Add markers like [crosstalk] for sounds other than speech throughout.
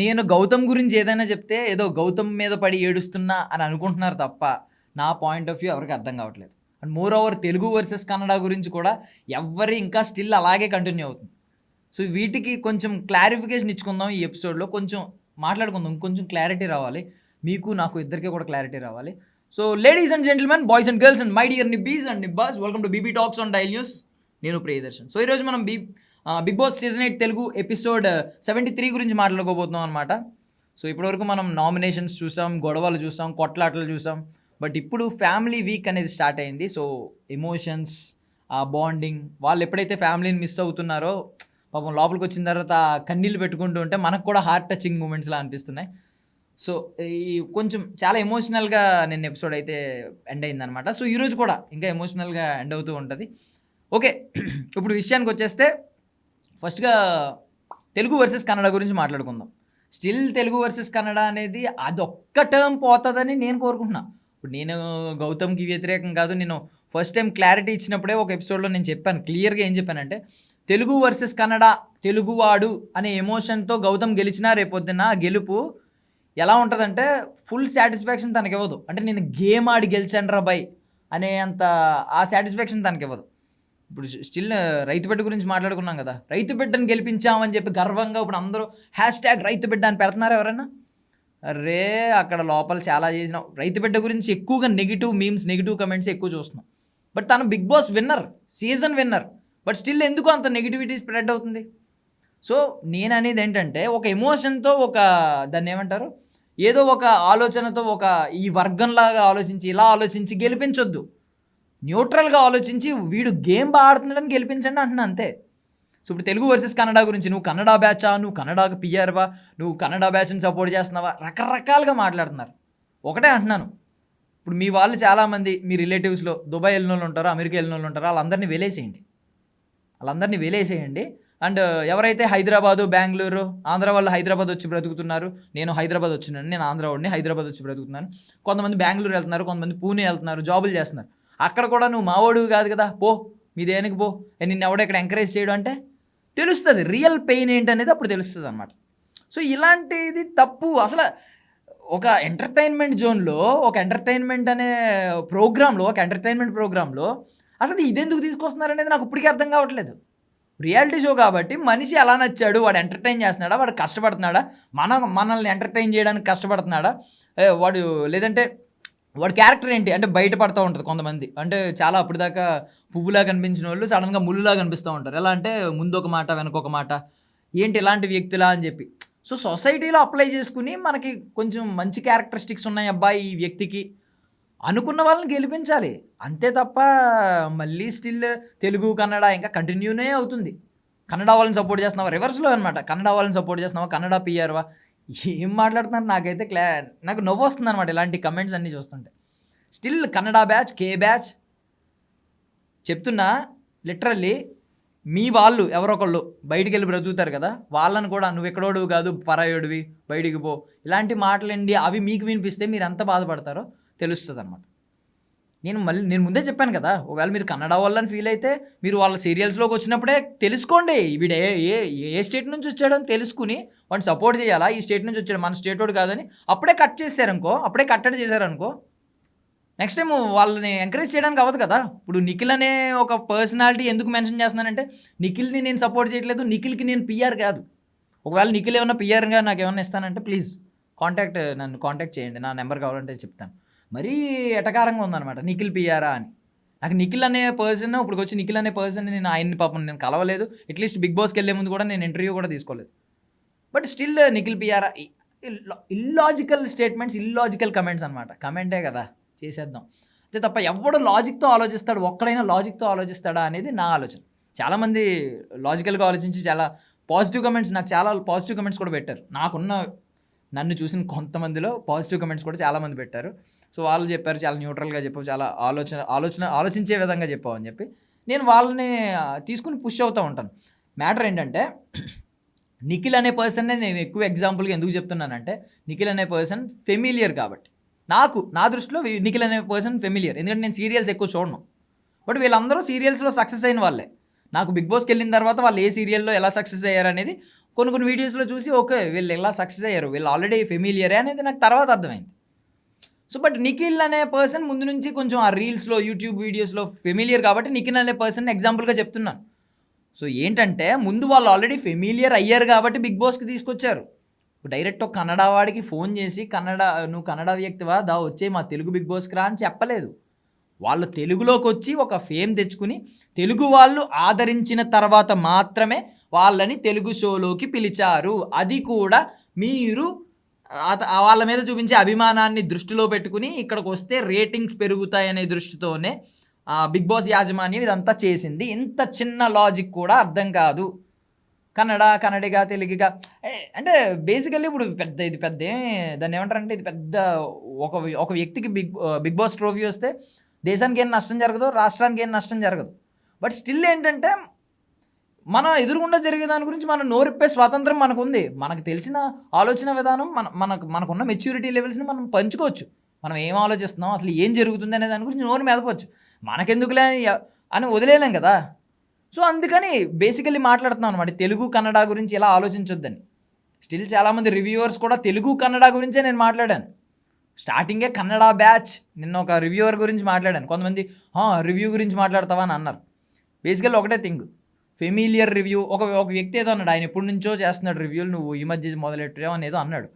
నేను గౌతమ్ గురించి ఏదైనా చెప్తే ఏదో గౌతమ్ మీద పడి ఏడుస్తున్నా అని అనుకుంటున్నారు తప్ప నా పాయింట్ ఆఫ్ వ్యూ ఎవరికి అర్థం కావట్లేదు. And moreover Telugu versus Kannada గురించి కూడా ఎవరి ఇంకా స్టిల్ అలాగే కంటిన్యూ అవుతుంది. సో వీటికి కొంచెం క్లారిఫికేషన్ ఇచ్చుకుందాం ఈ ఎపిసోడ్లో కొంచెం మాట్లాడుకుందాం. కొంచెం క్లారిటీ రావాలి. మీకు నాకు ఇద్దరికీ కూడా క్లారిటీ రావాలి. So ladies and gentlemen boys and girls and my dear nibbis and nibbas welcome to BB talks on Dial News నేను ప్రియదర్శన్. సో ఈరోజు మనం B Bigg Boss season eight Telugu episode seventy three గురించి మాట్లాడుకోబోతున్నాం అనమాట so ఇప్పటివరకు మనం nominations చూసాం గొడవలు చూసాం కొట్లాటలు చూసాం. బట్ ఇప్పుడు ఫ్యామిలీ వీక్ అనేది స్టార్ట్ అయింది. సో ఎమోషన్స్ ఆ బాండింగ్ వాళ్ళు ఎప్పుడైతే ఫ్యామిలీని మిస్ అవుతున్నారో పాపం లోపలికి వచ్చిన తర్వాత కన్నీళ్ళు పెట్టుకుంటూ ఉంటే మనకు కూడా హార్ట్ టచింగ్ మూమెంట్స్లా అనిపిస్తున్నాయి. సో ఈ కొంచెం చాలా ఎమోషనల్గా నేను ఎపిసోడ్ అయితే ఎండ్ అయిందనమాట సో ఈరోజు కూడా ఇంకా ఎమోషనల్గా ఎండ్ అవుతూ ఉంటుంది. ఓకే [clears throat] ఇప్పుడు విషయానికి వచ్చేస్తే ఫస్ట్గా తెలుగు వర్సెస్ కన్నడ గురించి మాట్లాడుకుందాం. స్టిల్ తెలుగు వర్సెస్ కన్నడ అనేది అదొక్క టర్మ్ పోతుందని నేను కోరుకుంటున్నా. ఇప్పుడు నేను గౌతమ్కి వ్యతిరేకం కాదు నేను ఫస్ట్ టైం క్లారిటీ ఇచ్చినప్పుడే ఒక ఎపిసోడ్లో నేను చెప్పాను క్లియర్గా ఏం చెప్పానంటే తెలుగు వర్సెస్ కన్నడ తెలుగువాడు అనే ఎమోషన్తో గౌతమ్ గెలిచినా రేపొద్దున ఆ గెలుపు ఎలా ఉంటుందంటే ఫుల్ సాటిస్ఫాక్షన్ తనకి ఇవ్వదు అంటే నేను గేమ్ ఆడి గెలిచాను రా బై అనే అంత ఆ సాటిస్ఫాక్షన్ తనకి ఇవ్వదు ఇప్పుడు స్టిల్ రైతు బిడ్డ గురించి మాట్లాడుకున్నాం కదా. రైతు బిడ్డను గెలిపించామని చెప్పి గర్వంగా ఇప్పుడు అందరూ హ్యాష్ ట్యాగ్ రైతు బిడ్డ అని పెడుతున్నారు ఎవరైనా అరే అక్కడ లోపల చాలా చేసిన. రైతు బిడ్డ గురించి ఎక్కువగా నెగిటివ్ మీమ్స్ నెగిటివ్ కమెంట్స్ ఎక్కువ చూస్తున్నాం. బట్ తను Bigg Boss winner season winner. But still ఎందుకు అంత నెగిటివిటీ స్ప్రెడ్ అవుతుంది? సో నేను అనేది ఏంటంటే ఒక ఎమోషన్తో ఒక దాన్ని ఏమంటారు? ఏదో ఒక ఆలోచనతో ఒక ఈ వర్గంలాగా ఆలోచించి ఇలా ఆలోచించి గెలిపించొద్దు. న్యూట్రల్గా ఆలోచించి వీడు గేమ్ బాగా ఆడుతున్నాడని గెలిపించండి అంటున్నా అంతే. సో ఇప్పుడు తెలుగు వర్సెస్ కన్నడ గురించి నువ్వు కన్నడ బ్యాచా? నువ్వు కన్నడకు పియ్యారువా నువ్వు కన్నడ బ్యాచ్ని సపోర్ట్ చేస్తున్నావా? రకరకాలుగా మాట్లాడుతున్నారు. ఒకటే అంటున్నాను. ఇప్పుడు మీ వాళ్ళు చాలామంది మీ రిలేటివ్స్లో దుబాయ్ వెళ్ళిన వాళ్ళు ఉంటారో అమెరికా వెళ్ళిన వాళ్ళు ఉంటారో వాళ్ళందరినీ వెలేసేయండి. వాళ్ళందరినీ వెలేసేయండి. అండ్ ఎవరైతే హైదరాబాదు బెంగళూరు ఆంధ్ర వాళ్ళు హైదరాబాద్ వచ్చి బ్రతుకుతున్నారు నేను హైదరాబాద్ వచ్చినాను నేను ఆంధ్ర వాడిని హైదరాబాద్ వచ్చి బ్రతుకుతున్నాను. కొంతమంది బెంగళూరు వెళ్తున్నారు కొంతమంది పూణే వెళ్తున్నారు జాబులు చేస్తున్నారు. అక్కడ కూడా నువ్వు మావోడు కాదు కదా పో మీ దేనికి పో. ఏ నిన్ను ఎవడో ఇక్కడ ఎంకరేజ్ చేయడం అంటే తెలుస్తుంది. రియల్ పెయిన్ ఏంటనేది అప్పుడు తెలుస్తుంది అనమాట సో ఇలాంటిది తప్పు. అసలు ఒక ఎంటర్టైన్మెంట్ జోన్లో ఒక ఎంటర్టైన్మెంట్ అనే ప్రోగ్రాంలో ఒక ఎంటర్టైన్మెంట్ ప్రోగ్రాంలో అసలు ఇదెందుకు తీసుకొస్తున్నారనేది నాకు ఇప్పటికీ అర్థం కావట్లేదు. రియాలిటీ షో కాబట్టి మనిషి ఎలా నచ్చాడు వాడు ఎంటర్టైన్ చేస్తున్నాడా వాడు కష్టపడుతున్నాడా మన మనల్ని ఎంటర్టైన్ చేయడానికి కష్టపడుతున్నాడా ఏ, వాడు లేదంటే వాడి క్యారెక్టర్ ఏంటి? అంటే బయటపడుతూ ఉంటుంది కొంతమంది. అంటే చాలా అప్పటిదాకా పువ్వులా కనిపించిన వాళ్ళు సడన్గా ముళ్ళులా కనిపిస్తూ ఉంటారు. ఎలా అంటే ముందు ఒక మాట వెనక ఒక మాట ఏంటి ఇలాంటి వ్యక్తులా అని చెప్పి. సో సొసైటీలో అప్లై చేసుకుని మనకి కొంచెం మంచి క్యారెక్టరిస్టిక్స్ ఉన్నాయి అబ్బాయి ఈ వ్యక్తికి అనుకున్న వాళ్ళని గెలిపించాలి. అంతే తప్ప మళ్ళీ స్టిల్ తెలుగు కన్నడ ఇంకా కంటిన్యూనే అవుతుంది. కన్నడ వాళ్ళని సపోర్ట్ చేస్తున్నావా? రివర్స్లో అనమాట కన్నడ వాళ్ళని సపోర్ట్ చేస్తున్నావా? కన్నడ పిఆర్వా? ఏం మాట్లాడుతున్నారు? నాకైతే క్లా నాకు నవ్వు వస్తుంది అనమాట ఇలాంటి కమెంట్స్ అన్నీ చూస్తుంటే. Still Kannada batch K batch చెప్తున్నా లిటరల్లీ మీ వాళ్ళు ఎవరొకళ్ళు బయటికి వెళ్ళి బ్రతుకుతారు కదా వాళ్ళని కూడా నువ్వు ఎక్కడోడు కాదు పరాయోడివి బయటికి పో. ఇలాంటి మాటలండి అవి మీకు వినిపిస్తే మీరు ఎంత బాధపడతారో తెలుస్తుంది అనమాట నేను మళ్ళీ నేను ముందే చెప్పాను కదా ఒకవేళ మీరు కన్నడ వాళ్ళని ఫీల్ అయితే మీరు వాళ్ళ సీరియల్స్లోకి వచ్చినప్పుడే తెలుసుకోండి. వీడు ఏ ఏ ఏ స్టేట్ నుంచి వచ్చాడని తెలుసుకుని వాడిని సపోర్ట్ చేయాలా? ఈ స్టేట్ నుంచి వచ్చాడు మన స్టేట్ వాడు కాదని అప్పుడే కట్ చేశారనుకో అప్పుడే కట్టడి చేశారనుకో నెక్స్ట్ టైం వాళ్ళని ఎంకరేజ్ చేయడానికి అవ్వదు కదా. ఇప్పుడు నిఖిల్ అనే ఒక పర్సనాలిటీ ఎందుకు మెన్షన్ చేస్తున్నానంటే నిఖిల్ని నేను సపోర్ట్ చేయట్లేదు నిఖిల్కి నేను పిఆర్ కాదు. ఒకవేళ నిఖిల్ ఏమైనా పిఆర్గా నాకు ఏమన్నా ఇస్తానంటే ప్లీజ్ కాంటాక్ట్ నన్ను కాంటాక్ట్ చేయండి. నా నెంబర్ కావాలంటే చెప్తాను. మరీ ఎటకారంగా ఉందన్నమాట. నిఖిల్ పియారా అని. నాకు నిఖిల్ అనే పర్సన్ ఇప్పుడు వచ్చి నిఖిల్ అనే పర్సన్ నేను ఆయన్ని పాపం నేను కలవలేదు. అట్లీస్ట్ బిగ్ బాస్కి వెళ్ళే ముందు కూడా నేను ఇంటర్వ్యూ కూడా తీసుకోలేదు. బట్ స్టిల్ నిఖిల్ పిఆరా ఇల్లాజికల్ స్టేట్మెంట్స్ ఇల్లాజికల్ కమెంట్స్ అనమాట కమెంటే కదా? చేసేద్దాం. అంతే తప్ప ఎవడు లాజిక్తో ఆలోచిస్తాడు? ఒక్కడైనా లాజిక్తో ఆలోచిస్తాడా అనేది నా ఆలోచన. చాలామంది లాజికల్గా ఆలోచించి చాలా పాజిటివ్ కమెంట్స్ నాకు చాలా పాజిటివ్ కమెంట్స్ కూడా పెట్టారు. నాకున్న నన్ను చూసిన కొంతమందిలో పాజిటివ్ కమెంట్స్ కూడా చాలామంది పెట్టారు. సో వాళ్ళు చెప్పారు చాలా న్యూట్రల్గా చెప్పావు చాలా ఆలోచన ఆలోచన ఆలోచించే విధంగా చెప్పావు అని చెప్పి. నేను వాళ్ళని తీసుకుని పుష్ అవుతూ ఉంటాను. మ్యాటర్ ఏంటంటే నిఖిల్ అనే పర్సన్నే నేను ఎక్కువ ఎగ్జాంపుల్గా ఎందుకు చెప్తున్నానంటే నిఖిల్ అనే పర్సన్ ఫెమిలియర్ కాబట్టి. నాకు నా దృష్టిలో నిఖిల్ అనే పర్సన్ ఫెమిలియర్. ఎందుకంటే నేను సీరియల్స్ ఎక్కువ చూడను. బట్ వీళ్ళందరూ సీరియల్స్లో సక్సెస్ అయిన వాళ్ళే. నాకు బిగ్ బాస్కి వెళ్ళిన తర్వాత వాళ్ళు ఏ సీరియల్లో ఎలా సక్సెస్ అయ్యారు అనేది కొన్ని కొన్ని వీడియోస్లో చూసి ఓకే వీళ్ళు ఎలా సక్సెస్ అయ్యారు? వీళ్ళు ఆల్రెడీ ఫెమిలియరే అనేది నాకు తర్వాత అర్థమైంది. సో బట్ నిఖిల్ అనే పర్సన్ ముందు నుంచి కొంచెం ఆ రీల్స్లో యూట్యూబ్ వీడియోస్లో ఫెమిలియర్ కాబట్టి నిఖిల్ అనే పర్సన్ ఎగ్జాంపుల్గా చెప్తున్నాను. సో ఏంటంటే ముందు వాళ్ళు ఆల్రెడీ ఫెమిలియర్ అయ్యారు కాబట్టి బిగ్ బాస్కి తీసుకొచ్చారు. డైరెక్ట్ ఒక కన్నడ వాడికి ఫోన్ చేసి కన్నడ నువ్వు కన్నడ వ్యక్తివా దా వచ్చే మా తెలుగు బిగ్ బాస్కి రా అని చెప్పలేదు. వాళ్ళు తెలుగులోకి వచ్చి ఒక ఫేమ్ తెచ్చుకుని తెలుగు వాళ్ళు ఆదరించిన తర్వాత మాత్రమే వాళ్ళని తెలుగు షోలోకి పిలిచారు. అది కూడా మీరు వాళ్ళ మీద చూపించే అభిమానాన్ని దృష్టిలో పెట్టుకుని ఇక్కడికి వస్తే రేటింగ్స్ పెరుగుతాయనే దృష్టితోనే బిగ్ బాస్ యాజమాన్యం ఇదంతా చేసింది. ఇంత చిన్న లాజిక్ కూడా అర్థం కాదు. కన్నడ కన్నడిగా తెలుగుగా అంటే బేసికల్లీ ఇప్పుడు పెద్ద ఇది పెద్ద దాన్ని ఏమంటారంటే ఇది పెద్ద ఒక ఒక వ్యక్తికి బిగ్ బిగ్ బాస్ ట్రోఫీ వస్తే దేశానికి ఏం నష్టం జరగదు రాష్ట్రానికి ఏం నష్టం జరగదు. బట్ స్టిల్ ఏంటంటే మనం ఎదురుగుండా జరిగే దాని గురించి మనం నోరిప్పే స్వాతంత్రం మనకు ఉంది మనకు తెలిసిన ఆలోచన విధానం మన మనకు మనకున్న మెచ్యూరిటీ లెవెల్స్ని మనం పంచుకోవచ్చు. మనం ఏం ఆలోచిస్తున్నాం అసలు ఏం జరుగుతుంది అనే దాని గురించి నోరు మెదపచ్చు. మనకెందుకులే అని వదిలేలేం కదా. సో అందుకని బేసికల్లీ మాట్లాడుతున్నాం అనమాట తెలుగు కన్నడ గురించి ఇలా ఆలోచించొద్దని. స్టిల్ చాలామంది రివ్యూవర్స్ కూడా తెలుగు కన్నడ గురించే నేను మాట్లాడాను. స్టార్టింగే కన్నడ బ్యాచ్ నిన్న ఒక రివ్యూవర్ గురించి మాట్లాడాను. కొంతమంది రివ్యూ గురించి మాట్లాడతావా? అని అన్నారు. బేసికల్ ఒకటే థింగ్ ఫెమిలియర్ రివ్యూ ఒక ఒక వ్యక్తి ఏదో అన్నాడు. ఆయన ఎప్పటి నుంచో చేస్తున్నాడు రివ్యూలు నువ్వు ఈ మధ్య మొదలెట్టావు అని ఏదో అన్నాడు.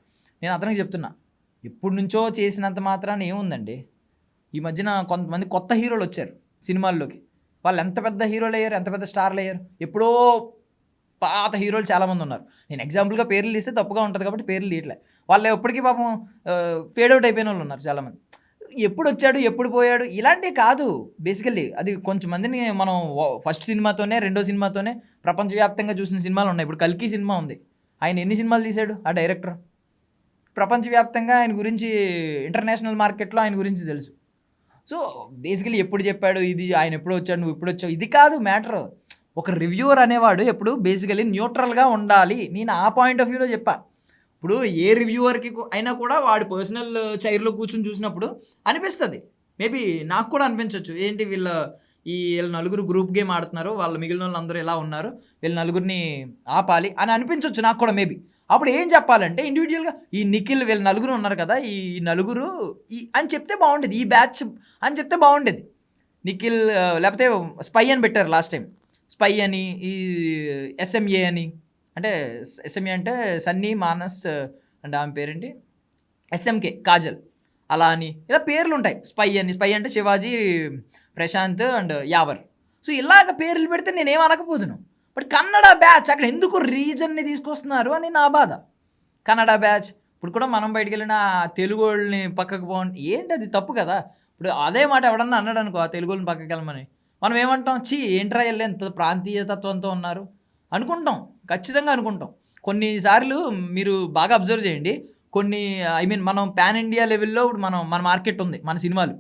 నేను అతనికి చెప్తున్నా. ఎప్పటి నుంచో చేసినంత మాత్రాన ఏముందండి? ఈ మధ్యన కొంతమంది కొత్త హీరోలు వచ్చారు సినిమాల్లోకి. వాళ్ళు ఎంత పెద్ద హీరోలు అయ్యారు ఎంత పెద్ద స్టార్లు అయ్యారు ఎప్పుడో పాత హీరోలు చాలామంది ఉన్నారు. నేను ఎగ్జాంపుల్గా పేర్లు తీస్తే తప్పుగా ఉంటుంది కాబట్టి పేర్లు తీయట్లే. వాళ్ళు ఎప్పటికీ పాపం ఫేడ్ అవుట్ అయిపోయిన వాళ్ళు ఉన్నారు చాలామంది. ఎప్పుడు వచ్చాడు ఎప్పుడు పోయాడు ఇలాంటివి కాదు. బేసికల్లీ అది కొంచెం మందిని మనం ఫస్ట్ సినిమాతోనే రెండో సినిమాతోనే ప్రపంచవ్యాప్తంగా చూసిన సినిమాలు ఉన్నాయి. ఇప్పుడు కల్కి సినిమా ఉంది. ఆయన ఎన్ని సినిమాలు తీశాడు? ఆ డైరెక్టర్. ప్రపంచవ్యాప్తంగా ఆయన గురించి ఇంటర్నేషనల్ మార్కెట్లో ఆయన గురించి తెలుసు. సో బేసికలీ ఎప్పుడు చెప్పాడు ఇది ఆయన ఎప్పుడు వచ్చాడు నువ్వు ఎప్పుడు వచ్చావు? ఇది కాదు మ్యాటర్. ఒక రివ్యూవర్ అనేవాడు ఎప్పుడు బేసికలీ న్యూట్రల్గా ఉండాలి. నేను ఆ పాయింట్ ఆఫ్ వ్యూలో చెప్పా. ఇప్పుడు ఏ రివ్యూవర్కి అయినా కూడా వాడి పర్సనల్ చైర్లో కూర్చొని చూసినప్పుడు అనిపిస్తుంది. మేబీ నాకు కూడా అనిపించవచ్చు ఏంటి వీళ్ళ ఈ వీళ్ళ నలుగురు గ్రూప్ గేమ్ ఆడుతున్నారు వాళ్ళ మిగిలిన వాళ్ళందరూ ఎలా ఉన్నారు వీళ్ళ నలుగురిని ఆపాలి అని అనిపించవచ్చు నాకు కూడా మేబీ అప్పుడు ఏం చెప్పాలంటే ఇండివిజువల్గా ఈ నిఖిల్ వీళ్ళ నలుగురు ఉన్నారు కదా ఈ నలుగురు ఈ అని చెప్తే బాగుండేది. ఈ బ్యాచ్ అని చెప్తే బాగుండేది. నిఖిల్ లేకపోతే స్పై అని పెట్టారు లాస్ట్ టైం స్పై అని ఈ ఎస్ఎంఏ అని. అంటే ఎస్ఎంఏ అంటే సన్నీ మానస్ అంటే ఆమె పేరేంటి? ఎస్ఎంకే కాజల్. అలా అని. ఇలా పేర్లు ఉంటాయి స్పై అని. స్పై అంటే శివాజీ ప్రశాంత్ అండ్ యావర్. సో ఇలాగ పేర్లు పెడితే నేనేం అనకపోదును బట్ కన్నడ బ్యాచ్ అక్కడ ఎందుకు రీజన్ని తీసుకొస్తున్నారు అని నా బాధ. కన్నడ బ్యాచ్ ఇప్పుడు కూడా మనం బయటికి వెళ్ళిన తెలుగు వాళ్ళని పక్కకు పోండి ఏంటి అది తప్పు కదా? ఇప్పుడు అదే మాట ఎవడన్నా అన్నాడు అనుకో ఆ తెలుగు వాళ్ళని పక్కకి వెళ్ళమని మనం ఏమంటాం చీ ఏంట్రా వెళ్ళి ఎంత ప్రాంతీయ తత్వంతో ఉన్నారు? అనుకుంటాం ఖచ్చితంగా అనుకుంటాం. కొన్నిసార్లు మీరు బాగా అబ్జర్వ్ చేయండి. కొన్ని ఐ మీన్ మనం పాన్ ఇండియా లెవెల్లో ఇప్పుడు మనం మన మార్కెట్ ఉంది మన సినిమాలు.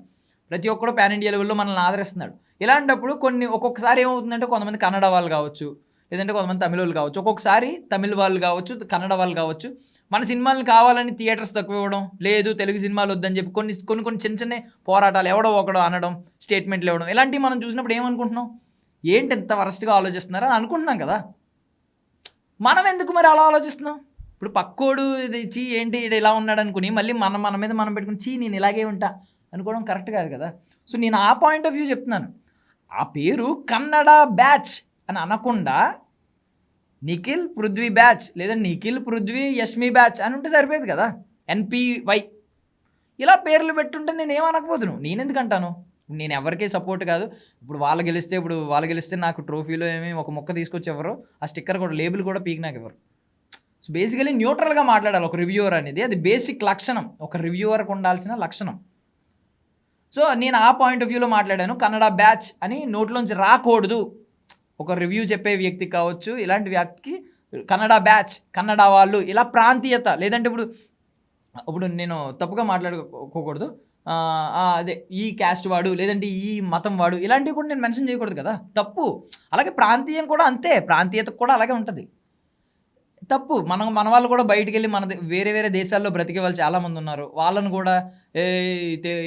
ప్రతి ఒక్కడు పాన్ ఇండియా లెవెల్లో మనల్ని ఆదరిస్తున్నాడు. ఇలాంటప్పుడు కొన్ని ఒక్కొక్కసారి ఏమవుతుందంటే కొంతమంది కన్నడ వాళ్ళు కావచ్చు లేదంటే కొంతమంది తమిళ వాళ్ళు కావచ్చు ఒక్కొక్కసారి తమిళ వాళ్ళు కావచ్చు కన్నడ వాళ్ళు కావచ్చు మన సినిమాలను కావాలని థియేటర్స్ తక్కువ ఇవ్వడం లేదు తెలుగు సినిమాలు వద్దని చెప్పి కొన్ని కొన్ని కొన్ని చిన్న చిన్న పోరాటాలు ఎవడో ఒకడో అనడం స్టేట్మెంట్లు ఇవ్వడం ఇలాంటివి మనం చూసినప్పుడు ఏమనుకుంటున్నాం? ఏంటి ఎంత వరస్ట్గా ఆలోచిస్తున్నారో అని అనుకుంటున్నాం కదా. మనం ఎందుకు మరి అలా ఆలోచిస్తున్నాం? ఇప్పుడు పక్కోడు ఇది చీ ఏంటి ఈడు ఇలా ఉన్నాడు అనుకుని మళ్ళీ మనం మన మీద మనం పెట్టుకుని చీ నేను ఇలాగే ఉంటా అనుకోవడం కరెక్ట్ కాదు కదా. సో నేను ఆ పాయింట్ ఆఫ్ వ్యూ చెప్తున్నాను. ఆ పేరు కన్నడ బ్యాచ్ అని అనకుండా నిఖిల్ పృథ్వీ బ్యాచ్ లేదా నిఖిల్ పృథ్వీ యష్మి బ్యాచ్ అని ఉంటే సరిపోయేది కదా. ఎన్పివై ఇలా పేర్లు పెట్టుంటే నేను ఏమనకపోదును నేను ఎందుకు అంటాను నేను ఎవరికీ సపోర్ట్ కాదు. ఇప్పుడు వాళ్ళు గెలిస్తే ఇప్పుడు వాళ్ళు గెలిస్తే నాకు ట్రోఫీలో ఏమి ఒక మొక్క తీసుకొచ్చి ఎవరు ఆ స్టిక్కర్ కూడా లేబుల్ కూడా పీక్ నాకు ఎవరు సో బేసికలీ న్యూట్రల్గా మాట్లాడాలి ఒక రివ్యూవర్ అనేది. అది బేసిక్ లక్షణం. ఒక రివ్యూవర్కి ఉండాల్సిన లక్షణం. సో నేను ఆ పాయింట్ ఆఫ్ వ్యూలో మాట్లాడాను. కన్నడ బ్యాచ్ అని నోట్లోంచి రాకూడదు. ఒక రివ్యూ చెప్పే వ్యక్తి కావచ్చు ఇలాంటి వ్యక్తికి కన్నడ బ్యాచ్ కన్నడ వాళ్ళు ఇలా ప్రాంతీయత లేదంటే ఇప్పుడు ఇప్పుడు నేను తప్పుగా మాట్లాడుకోకూడదు. అదే ఈ క్యాస్ట్ వాడు లేదంటే ఈ మతం వాడు ఇలాంటివి కూడా నేను మెన్షన్ చేయకూడదు కదా. తప్పు. అలాగే ప్రాంతీయం కూడా అంతే. ప్రాంతీయత కూడా అలాగే ఉంటుంది. తప్పు. మనం మన వాళ్ళు కూడా బయటికి వెళ్ళి మన వేరే వేరే దేశాల్లో బ్రతికే వాళ్ళు చాలామంది ఉన్నారు. వాళ్ళను కూడా ఏ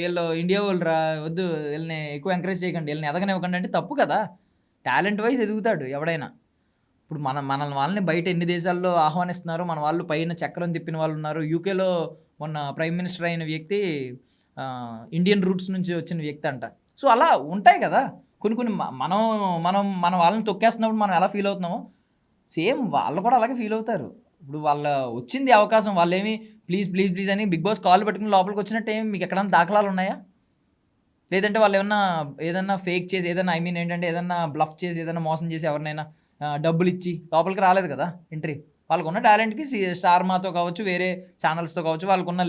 వీళ్ళు ఇండియా వాళ్ళు రా వద్దు వీళ్ళని ఎక్కువ ఎంకరేజ్ చేయకండి వీళ్ళని ఎదగనివ్వకండి అంటే తప్పు కదా. టాలెంట్ వైజ్ ఎదుగుతాడు ఎవడైనా. ఇప్పుడు మన మన వాళ్ళని బయట ఎన్ని దేశాల్లో ఆహ్వానిస్తున్నారు మన వాళ్ళు పైన చక్రం తిప్పిన వాళ్ళు ఉన్నారు. యూకేలో మొన్న ప్రైమ్ మినిస్టర్ అయిన వ్యక్తి ఇండియన్ రూట్స్ నుంచి వచ్చిన వ్యక్తి అంట. సో అలా ఉంటాయి కదా. కొన్ని కొన్ని మనం మనం మన వాళ్ళని తొక్కేస్తున్నప్పుడు మనం ఎలా ఫీల్ అవుతున్నామో సేమ్ వాళ్ళు కూడా అలాగే ఫీల్ అవుతారు. ఇప్పుడు వాళ్ళ వచ్చింది అవకాశం వాళ్ళేమి ప్లీజ్ ప్లీజ్ ప్లీజ్ అని బిగ్ బాస్ కాల్ పెట్టుకుని లోపలికి వచ్చినట్టు ఏమి మీకు ఎక్కడైనా దాఖలాలు ఉన్నాయా? లేదంటే వాళ్ళు ఏమన్నా ఏదన్నా ఫేక్ చేసి ఏదన్నా ఐ మీన్ ఏంటంటే ఏదన్నా బ్లఫ్ చేసి ఏదన్నా మోసం చేసి ఎవరినైనా డబ్బులు ఇచ్చి లోపలికి రాలేదు కదా ఎంట్రీ వాళ్ళకు ఉన్న టాలెంట్కి స్టార్ మాతో కావచ్చు వేరే ఛానల్స్తో కావచ్చు వాళ్ళకున్న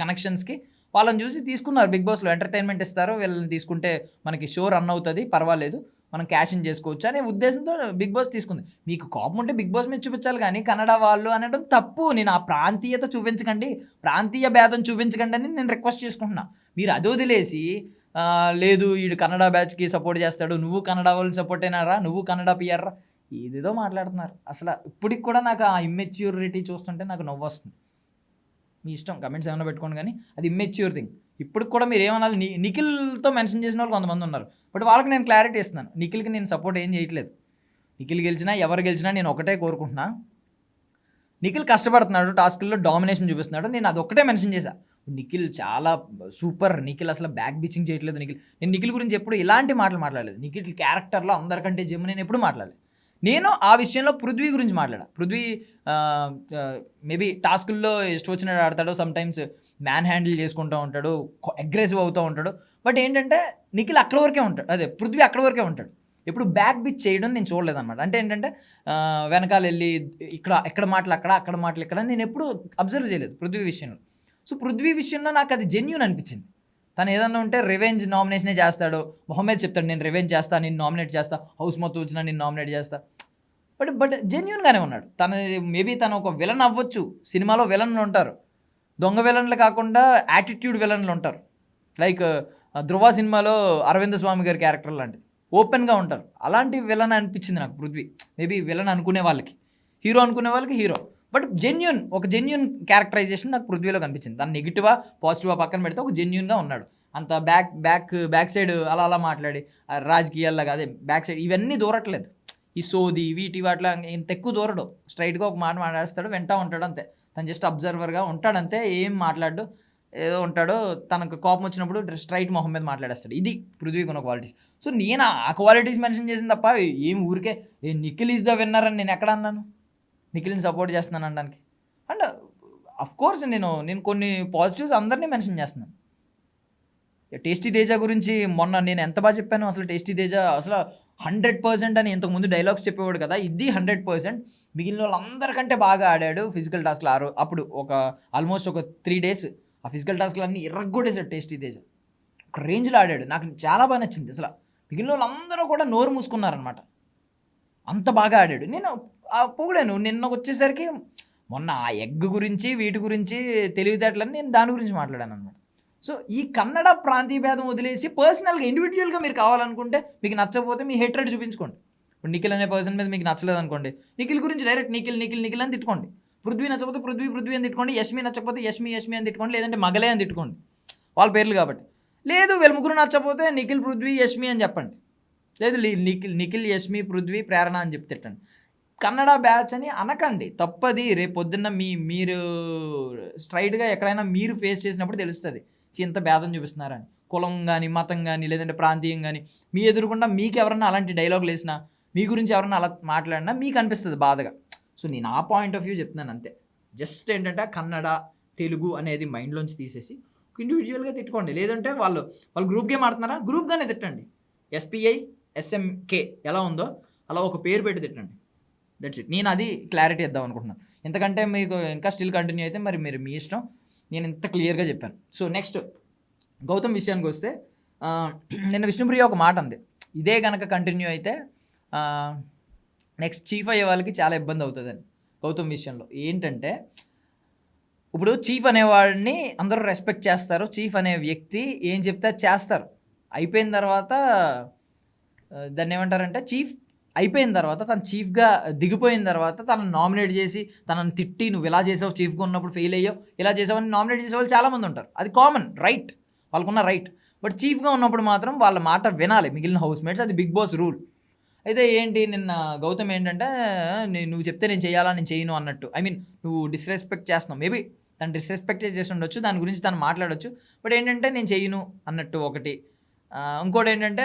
కనెక్షన్స్కి వాళ్ళని చూసి తీసుకున్నారు. బిగ్ బాస్లో ఎంటర్టైన్మెంట్ ఇస్తారు వీళ్ళని తీసుకుంటే మనకి షో రన్ అవుతుంది పర్వాలేదు. మనం క్యాష్ ఇన్ చేసుకోవచ్చు అనే ఉద్దేశంతో బిగ్ బాస్ తీసుకుంది. మీకు కోపం ఉంటే బిగ్ బాస్ మీద చూపించాలి కానీ కన్నడ వాళ్ళు అనడం తప్పు. నేను ఆ ప్రాంతీయత చూపించకండి ప్రాంతీయ భేదం చూపించకండి అని నేను రిక్వెస్ట్ చేసుకుంటున్నా. మీరు అది వదిలేసి లేదు వీడు కన్నడ బ్యాచ్కి సపోర్ట్ చేస్తాడు నువ్వు కన్నడ వాళ్ళని సపోర్ట్ అయినారా నువ్వు కన్నడ పియర్రా ఏదేదో మాట్లాడుతున్నారు. అసలు ఇప్పటికి కూడా నాకు ఆ ఇమ్మెచ్యూరిటీ చూస్తుంటే నాకు నవ్వు వస్తుంది. మీ ఇష్టం కమెంట్స్ ఏమైనా పెట్టుకోండి కానీ అది ఇమ్మెచ్యూర్ థింగ్ ఇప్పటికి కూడా మీరు ఏమనాలి? ని నిఖిల్తో మెన్షన్ చేసిన వాళ్ళు కొంతమంది ఉన్నారు. బట్ వాళ్ళకి నేను క్లారిటీ ఇస్తున్నాను. నిఖిల్కి నేను సపోర్ట్ ఏం చేయట్లేదు. నిఖిల్ గెలిచినా ఎవరు గెలిచినా నేను ఒకటే కోరుకుంటున్నా. నిఖిల్ కష్టపడుతున్నాడు టాస్క్లో డామినేషన్ చూపిస్తున్నాడు. నేను అది ఒకటే మెన్షన్ చేశా. నిఖిల్ చాలా సూపర్. నిఖిల్ అసలు బ్యాక్ బిచింగ్ చేయట్లేదు నిఖిల్. నేను నిఖిల్ గురించి ఎప్పుడు ఇలాంటి మాటలు మాట్లాడలేదు. నిఖిల్ క్యారెక్టర్లో అందరికంటే జిమ్ నేను ఎప్పుడు మాట్లాడలేదు. నేను ఆ విషయంలో పృథ్వీ గురించి మాట్లాడా. పృథ్వీ మేబీ టాస్కుల్లో ఇష్టం వచ్చినట్టు ఆడతాడు సమ్టైమ్స్ మ్యాన్ హ్యాండిల్ చేసుకుంటూ ఉంటాడు అగ్రెసివ్ అవుతూ ఉంటాడు. బట్ ఏంటంటే నిఖిల్ అక్కడ వరకే ఉంటాడు. అదే పృథ్వీ అక్కడ వరకే ఉంటాడు. ఎప్పుడు బ్యాక్ బిచ్ చేయడం నేను చూడలేదు అనమాట అంటే ఏంటంటే వెనకాల వెళ్ళి ఇక్కడ ఎక్కడ మాటలు అక్కడ అక్కడ మాటలు ఇక్కడ నేను ఎప్పుడు అబ్జర్వ్ చేయలేదు పృథ్వీ విషయంలో. సో పృథ్వీ విషయంలో నాకు అది జెన్యున్ అనిపించింది. తను ఏదన్నా ఉంటే రివెంజ్ నామినేషనే చేస్తాడు. మొహమ్మద్ చెప్తాడు నేను రివెంజ్ చేస్తా నేను నామినేట్ చేస్తా. హౌస్ మొత్తం వచ్చినా నేను నామినేట్ చేస్తా. బట్ బట్ జెన్యున్గానే ఉన్నాడు. తన మేబీ తను ఒక విలన్ అవ్వచ్చు. సినిమాలో విలన్ ఉంటారు. దొంగ విలన్లు కాకుండా యాటిట్యూడ్ విలన్లు ఉంటారు. లైక్ uh, ధృవ సినిమాలో అరవింద స్వామి గారి క్యారెక్టర్ లాంటిది. ఓపెన్గా ఉంటారు. అలాంటి విలన్ అనిపించింది నాకు పృథ్వీ. మేబీ విలన్ అనుకునే వాళ్ళకి. హీరో అనుకునే వాళ్ళకి హీరో బట్ జెన్యున్ ఒక జెన్యున్ క్యారెక్టరైజేషన్ నాకు పృథ్వీలో కనిపించింది. దాన్ని నెగిటివా పాజిటివా పక్కన పెడితే ఒక జెన్యున్గా ఉన్నాడు. అంత బ్యాక్ బ్యాక్ బ్యాక్ సైడ్ అలా అలా మాట్లాడి రాజకీయాల్లాగా అదే బ్యాక్ సైడ్ ఇవన్నీ దూరట్లేదు. ఈ సోది వీటి వాటిలో ఇంత ఎక్కువ దూరడు. స్ట్రైట్గా ఒక మాట మాట్లాడేస్తాడు వెంటా ఉంటాడు అంతే. తను జస్ట్ అబ్జర్వర్గా ఉంటాడంతే ఏం మాట్లాడు ఏదో ఉంటాడో తనకు కోపం వచ్చినప్పుడు స్ట్రైట్ మొహం మీద మాట్లాడేస్తాడు. ఇది పృథ్వీకి ఉన్న క్వాలిటీస్ సో నేను ఆ క్వాలిటీస్ మెన్షన్ చేసింది తప్ప ఏం ఊరికే ఏ నిఖిల్ ఈజ్ ద విన్నర్ అని నేను ఎక్కడ అన్నాను? నిఖిల్ని సపోర్ట్ చేస్తున్నాను అనడానికి. అండ్ అఫ్ కోర్స్ నేను నేను కొన్ని పాజిటివ్స్ అందరినీ మెన్షన్ చేస్తున్నాను. టేస్టీ తేజ గురించి మొన్న నేను ఎంత బాగా చెప్పాను అసలు టేస్టీ దేజా అసలు హండ్రెడ్ పర్సెంట్ అని ఇంతకుముందు డైలాగ్స్ చెప్పేవాడు కదా ఇది హండ్రెడ్ పర్సెంట్ మిగిలిన వాళ్ళందరికంటే బాగా ఆడాడు ఫిజికల్ టాస్క్లు ఆరు. అప్పుడు ఒక ఆల్మోస్ట్ ఒక త్రీ డేస్ ఆ ఫిజికల్ టాస్క్లు అన్నీ ఎర్రగొట్టేశాడు టేస్టీ తేజ ఒక రేంజ్లో ఆడాడు. నాకు చాలా బాగా నచ్చింది అసలు. మిగిలిన వాళ్ళందరూ కూడా నోరు మూసుకున్నారనమాట అంత బాగా ఆడాడు. నేను ఆ పొగిడాను. నిన్న వచ్చేసరికి మొన్న ఆ ఎగ్ గురించి వీటి గురించి తెలివితేటలని నేను దాని గురించి మాట్లాడాను అనమాట సో ఈ కన్నడ ప్రాంతీయ భేదం వదిలేసి పర్సనల్గా ఇండివిజువల్గా మీరు కావాలనుకుంటే మీకు నచ్చకపోతే మీ హెట్రెడ్ చూపించుకోండి. ఇప్పుడు నిఖిల్ అనే పర్సన్ మీద మీకు నచ్చలేదు అనుకోండి నిఖిల్ గురించి డైరెక్ట్ నిఖిల్ నిఖిల్ నిఖిల్ అని తిట్టుకోండి. పృథ్వీ నచ్చకపోతే పృథ్వీ పృథ్వీ అని తిట్టుకోండి యష్మి నచ్చకపోతే యష్మి యష్మి అని తిట్టుకోండి లేదంటే మగలే అని తిట్టుకోండి. వాళ్ళ పేర్లు కాబట్టి. లేదు వీళ్ళ ముగ్గురు నచ్చకపోతే నిఖిల్ పృథ్వీ యష్మి అని చెప్పండి. లేదు లి- నిఖిల్ నిఖిల్ యష్మి పృథ్వీ ప్రేరణ అని చెప్పి తిట్టండి. కన్నడ బ్యాచ్ అని అనకండి తప్పది. రేపు పొద్దున్న మీ మీరు స్ట్రైట్గా ఎక్కడైనా మీరు ఫేస్ చేసినప్పుడు తెలుస్తుంది. ఇంత భేదం చూపిస్తున్నారని. కులం కానీ మతం కానీ లేదంటే ప్రాంతీయం కానీ మీ ఎదురుకుండా మీకు ఎవరన్నా అలాంటి డైలాగులు వేసినా మీ గురించి ఎవరన్నా అలా మాట్లాడినా మీకు అనిపిస్తుంది బాధగా. సో నేను ఆ పాయింట్ ఆఫ్ వ్యూ చెప్తున్నాను అంతే. జస్ట్ ఏంటంటే కన్నడ తెలుగు అనేది మైండ్లోంచి తీసేసి ఇండివిజువల్గా తిట్టుకోండి. లేదంటే వాళ్ళు వాళ్ళు గ్రూప్ గేమ్ ఆడుతున్నారా? గ్రూప్గానే తిట్టండి. ఎస్పీఐ ఎస్ఎంకే ఎలా ఉందో అలా ఒక పేరు పెట్టి తిట్టండి. దట్స్ ఇట్ నేను అది క్లారిటీ ఇద్దాం అనుకుంటున్నాను. ఎందుకంటే మీకు ఇంకా స్టిల్ కంటిన్యూ అయితే మరి మీరు మీ ఇష్టం. నేను ఇంత క్లియర్గా చెప్పాను. సో నెక్స్ట్ గౌతమ్ విషయానికి వస్తే నిన్న విష్ణుప్రియ ఒక మాట అంది. ఇదే కనుక కంటిన్యూ అయితే నెక్స్ట్ చీఫ్ అయ్యే వాళ్ళకి చాలా ఇబ్బంది అవుతుందని గౌతమ్ విషయంలో. ఏంటంటే ఇప్పుడు చీఫ్ అనేవాడిని అందరూ రెస్పెక్ట్ చేస్తారు. చీఫ్ అనే వ్యక్తి ఏం చెప్తే చేస్తారు. అయిపోయిన తర్వాత దాన్ని ఏమంటారంటే చీఫ్ అయిపోయిన తర్వాత తను చీఫ్గా దిగిపోయిన తర్వాత తనను నామినేట్ చేసి తనని తిట్టి నువ్వు ఇలా చేసావు చీఫ్గా ఉన్నప్పుడు ఫెయిల్ అయ్యావు ఇలా చేసావని నామినేట్ చేసే వాళ్ళు చాలామంది ఉంటారు. అది కామన్ రైట్. వాళ్ళకున్న రైట్. బట్ చీఫ్గా ఉన్నప్పుడు మాత్రం వాళ్ళ మాట వినాలి. మిగిలిన హౌస్ మేట్స్ అది బిగ్ బాస్ రూల్. అయితే ఏంటి నిన్న గౌతమ్ ఏంటంటే నేను నువ్వు చెప్తే నేను చేయాలా నేను చేయను అన్నట్టు. ఐ మీన్ నువ్వు డిస్రెస్పెక్ట్ చేస్తున్నావు. మేబీ తను డిస్రెస్పెక్ట్ చేసి ఉండొచ్చు దాని గురించి తను మాట్లాడొచ్చు. బట్ ఏంటంటే నేను చేయను అన్నట్టు ఒకటి. ఇంకోటి ఏంటంటే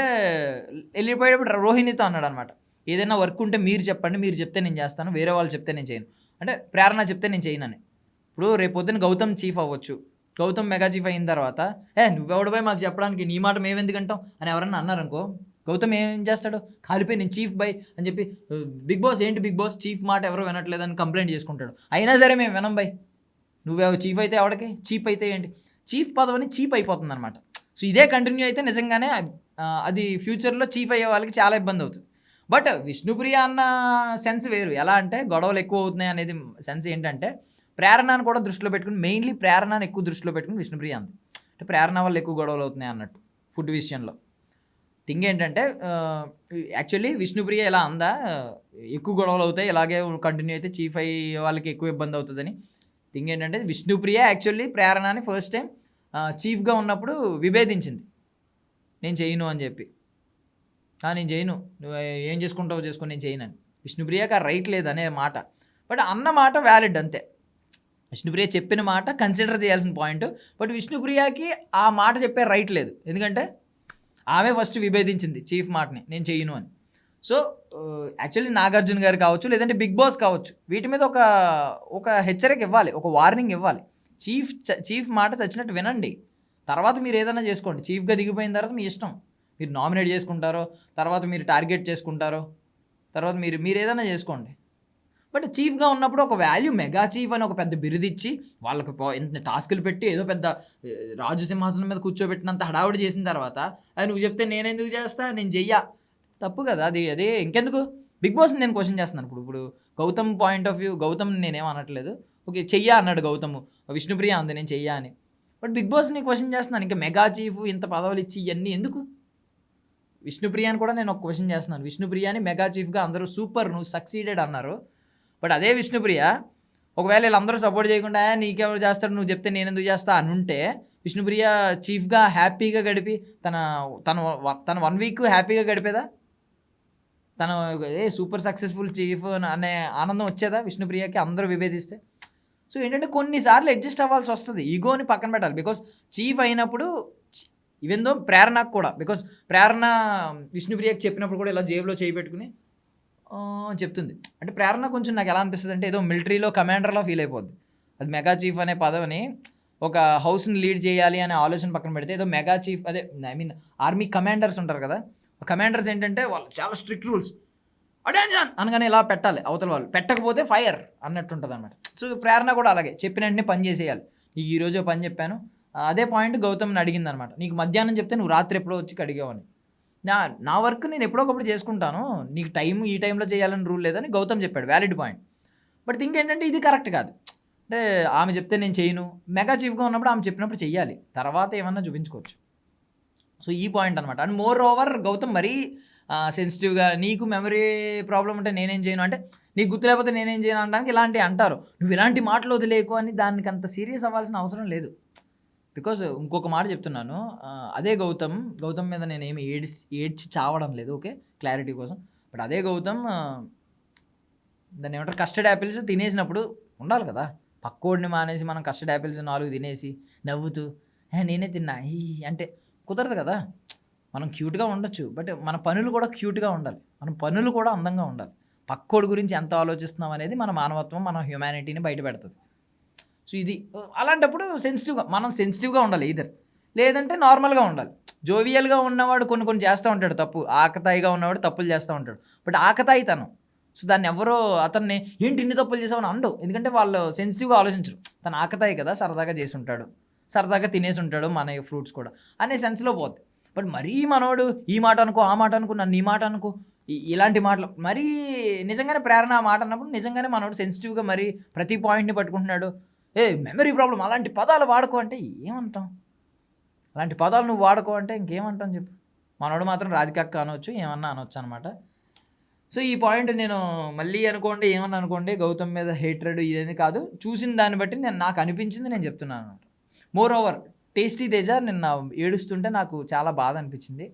వెళ్ళిపోయేటప్పుడు రోహిణితో అన్నాడు అనమాట ఏదైనా వర్క్ ఉంటే మీరు చెప్పండి మీరు చెప్తే నేను చేస్తాను వేరే వాళ్ళు చెప్తే నేను చేయను. అంటే ప్రేరణ చెప్తే నేను చేయనని ఇప్పుడు రేపొద్దున గౌతమ్ చీఫ్ అవ్వచ్చు. గౌతమ్ మెగా చీఫ్ అయిన తర్వాత ఏ నువ్వెవడపై మాకు చెప్పడానికి? నీ మాట మేము ఎందుకంటాం అని ఎవరన్నా అన్నారనుకో గౌతమ్ ఏం చేస్తాడు? కాలిపోయి నేను చీఫ్ బై అని చెప్పి బిగ్ బాస్ ఏంటి బిగ్ బాస్ చీఫ్ మాట ఎవరో వినట్లేదని కంప్లైంట్ చేసుకుంటాడు. అయినా సరే మేము వినం బై. నువ్వే చీఫ్ అయితే ఎవడికి? చీప్ అయితే ఏంటి? చీఫ్ పదవని చీప్ అయిపోతుంది అనమాట సో ఇదే కంటిన్యూ అయితే నిజంగానే అది ఫ్యూచర్లో చీఫ్ అయ్యే వాళ్ళకి చాలా ఇబ్బంది అవుతుంది. బట్ విష్ణుప్రియ అన్న సెన్స్ వేరు. ఎలా అంటే గొడవలు ఎక్కువ అవుతున్నాయి అనేది సెన్స్ ఏంటంటే ప్రేరణను కూడా దృష్టిలో పెట్టుకుని మెయిన్లీ ప్రేరణను ఎక్కువ దృష్టిలో పెట్టుకుని విష్ణుప్రియ అంది. అంటే ప్రేరణ వల్ల ఎక్కువ గొడవలు అవుతున్నాయి అన్నట్టు ఫుడ్ విషయంలో. థింగ్ ఏంటంటే యాక్చువల్లీ విష్ణుప్రియ ఇలా అందా ఎక్కువ గొడవలు అవుతాయి ఇలాగే కంటిన్యూ అయితే చీఫ్ అయ్యే వాళ్ళకి ఎక్కువ ఇబ్బంది అవుతుందని. థింగ్ ఏంటంటే విష్ణుప్రియ యాక్చువల్లీ ప్రేరణని ఫస్ట్ టైం చీఫ్గా ఉన్నప్పుడు విభేదించింది. నేను చేయను అని చెప్పి. నేను చేయను. నువ్వు ఏం చేసుకుంటావు చేసుకుని నేను చేయనని విష్ణుప్రియకి ఆ రైట్ లేదు అనే మాట. బట్ అన్న మాట వ్యాలిడ్ అంతే. విష్ణుప్రియ చెప్పిన మాట కన్సిడర్ చేయాల్సిన పాయింట్ బట్ విష్ణుప్రియకి ఆ మాట చెప్పే రైట్ లేదు. ఎందుకంటే ఆమె ఫస్ట్ విభేదించింది చీఫ్ మాటని నేను చేయను అని. సో యాక్చువల్లీ నాగార్జున గారు కావచ్చు లేదంటే బిగ్ బాస్ కావచ్చు వీటి మీద ఒక ఒక హెచ్చరిక ఇవ్వాలి ఒక వార్నింగ్ ఇవ్వాలి. చీఫ్ చ- చీఫ్ మాట చచ్చినట్టు వినండి. తర్వాత మీరు ఏదైనా చేసుకోండి. చీఫ్గా దిగిపోయిన తర్వాత మీ ఇష్టం. మీరు నామినేట్ చేసుకుంటారో తర్వాత మీరు టార్గెట్ చేసుకుంటారో తర్వాత మీరు మీరు ఏదైనా చేసుకోండి. బట్ చీఫ్గా ఉన్నప్పుడు ఒక వాల్యూ మెగా చీఫ్ అని ఒక పెద్ద బిరుదిచ్చి వాళ్ళకి పో- ఇంత టాస్కులు పెట్టి ఏదో పెద్ద రాజు సింహాసనం మీద కూర్చోబెట్టినంత హడావుడి చేసిన తర్వాత అది నువ్వు చెప్తే నేను ఎందుకు చేస్తా? నేను చెయ్యా. తప్పు కదా అది అదే ఇంకెందుకు? బిగ్ బాస్ నేను క్వశ్చన్ చేస్తున్నాను ఇప్పుడు ఇప్పుడు Gautham point of view Gautham నేనేం అనట్లేదు. ఓకే చెయ్యా అన్నాడు గౌతమ్ విష్ణుప్రియ అంది నేను చెయ్యా అని. బట్ బిగ్ బాస్ని క్వశ్చన్ చేస్తున్నాను ఇంకా మెగా చీఫ్ ఇంత పదవులు ఇచ్చి ఇవన్నీ ఎందుకు? విష్ణుప్రియాని కూడా నేను ఒక క్వశ్చన్ చేస్తున్నాను. విష్ణుప్రియాని మెగా చీఫ్గా అందరూ సూపర్ నువ్వు సక్సీడెడ్ అన్నారు. బట్ అదే విష్ణుప్రియ ఒకవేళ వీళ్ళందరూ సపోర్ట్ చేయకుండా నీకెవరు చేస్తాడు నువ్వు చెప్తే నేను ఎందుకు చేస్తా? అని ఉంటే విష్ణుప్రియ చీఫ్గా హ్యాపీగా గడిపి తన తన తన వన్ వీక్ హ్యాపీగా గడిపేదా? తను ఏ సూపర్ సక్సెస్ఫుల్ చీఫ్ అనే ఆనందం వచ్చేదా విష్ణుప్రియకి అందరూ విభేదిస్తే? సో ఏంటంటే కొన్నిసార్లు అడ్జస్ట్ అవ్వాల్సి వస్తుంది. ఈగోని పక్కన పెట్టాలి. బికాస్ చీఫ్ అయినప్పుడు ఈవెన్ దో ప్రేరణకు కూడా బికాస్ ప్రేరణ విష్ణుప్రియకి చెప్పినప్పుడు కూడా ఇలా జేబులో చేయి పెట్టుకుని చెప్తుంది. అంటే ప్రేరణ కొంచెం నాకు ఎలా అనిపిస్తుంది అంటే ఏదో మిలిటరీలో కమాండర్లో ఫీల్ అయిపోద్ది. అది మెగా చీఫ్ అనే పదవిని ఒక హౌస్ని లీడ్ చేయాలి అనే ఆలోచన పక్కన పెడితే ఏదో మెగా చీఫ్ అదే ఐ మీన్ ఆర్మీ కమాండర్స్ ఉంటారు కదా కమాండర్స్ ఏంటంటే వాళ్ళు చాలా స్ట్రిక్ట్ రూల్స్. అటెన్షన్ అనగానే ఇలా పెట్టాలి అవతల వాళ్ళు. పెట్టకపోతే ఫైర్ అన్నట్టు ఉంటుంది అనమాట సో ప్రేరణ కూడా అలాగే చెప్పిన వెంటనే పని చేసేయాలి. ఈరోజు పని చెప్పాను అదే పాయింట్ గౌతమ్ని అడిగింది అనమాట నీకు మధ్యాహ్నం చెప్తే నువ్వు రాత్రి ఎప్పుడో వచ్చి అడిగావని నా నా వర్క్ నేను ఎప్పుడో ఒకప్పుడు చేసుకుంటాను. నీకు టైం ఈ టైంలో చేయాలని రూల్ లేదని గౌతమ్ చెప్పాడు. Valid point. బట్ థింక్ ఏంటంటే ఇది కరెక్ట్ కాదు. అంటే ఆమె చెప్తే నేను చేయను. మెగా చీఫ్గా ఉన్నప్పుడు ఆమె చెప్పినప్పుడు చెయ్యాలి. తర్వాత ఏమన్నా చూపించుకోవచ్చు. సో ఈ పాయింట్ అనమాట. అండ్ మోర్ ఓవర్ గౌతమ్ మరీ సెన్సిటివ్గా నీకు మెమరీ ప్రాబ్లం ఉంటే నేనేం చేయను అంటే నీకు గుర్తు లేకపోతే నేనేం చేయను అనడానికి ఇలాంటివి అంటారు. నువ్వు ఇలాంటి మాటలు వదిలేకు అని దానికి అంత సీరియస్ అవ్వాల్సిన అవసరం లేదు. బికాజ్ ఇంకొక మాట చెప్తున్నాను. అదే గౌతమ్ గౌతమ్ మీద నేను ఏమి ఏడ్చి ఏడ్చి చావడం లేదు ఓకే క్లారిటీ కోసం. బట్ అదే గౌతమ్ దాన్ని ఏమంటారు? కస్టర్డ్ యాపిల్స్ తినేసినప్పుడు ఉండాలి కదా? పక్కోడిని మానేసి మనం కస్టర్డ్ యాపిల్స్ నాలుగు తినేసి నవ్వుతూ నేనే తిన్నా ఈ అంటే కుదరదు కదా? మనం క్యూట్గా ఉండొచ్చు బట్ మన పనులు కూడా క్యూట్గా ఉండాలి. మన పనులు కూడా అందంగా ఉండాలి. పక్కోడి గురించి ఎంత ఆలోచిస్తున్నాం అనేది మన మానవత్వం మన హ్యుమానిటీని బయట పెడుతుంది సో ఇది అలాంటప్పుడు సెన్సిటివ్గా మనం సెన్సిటివ్గా ఉండాలి ఇద్దరు లేదంటే నార్మల్గా ఉండాలి. జోవియల్గా ఉన్నవాడు కొన్ని కొన్ని చేస్తూ ఉంటాడు తప్పు. ఆకతాయిగా ఉన్నవాడు తప్పులు చేస్తూ ఉంటాడు. బట్ ఆకతాయి తను. సో దాన్ని ఎవరో అతన్ని ఏంటి ఇన్ని తప్పులు చేసావని అండవు ఎందుకంటే వాళ్ళు సెన్సిటివ్గా ఆలోచించరు. తను ఆకతాయి కదా సరదాగా చేసి ఉంటాడు. సరదాగా తినేసి ఉంటాడు మన ఫ్రూట్స్ కూడా. అనే సెన్స్లో పోద్ది. బట్ మరీ మనోడు ఈ మాట అనుకో ఆ మాట అనుకో నన్ను ఈ మాట అనుకో ఇలాంటి మాటలు మరీ నిజంగానే ప్రేరణ ఆ మాట అన్నప్పుడు నిజంగానే మనోడు సెన్సిటివ్గా మరీ ప్రతి పాయింట్ని పట్టుకుంటున్నాడు. ఏ మెమరీ ప్రాబ్లం అలాంటి పదాలు వాడుకో అంటే ఏమంటాం? అలాంటి పదాలు నువ్వు వాడుకో అంటే ఇంకేమంటాం చెప్పు? మనోడు మాత్రం రాధికక్క అనవచ్చు ఏమన్నా అనొచ్చు అనమాట సో ఈ పాయింట్ నేను మళ్ళీ అనుకోండి ఏమన్నా అనుకోండి గౌతమ్ మీద హేట్రెడ్ ఇదేది కాదు. చూసిన దాన్ని బట్టి నేను నాకు అనిపించింది నేను చెప్తున్నాను అనమాట మోర్ ఓవర్ టేస్టీ తేజ నిన్న ఏడుస్తుంటే నాకు చాలా బాధ అనిపించింది.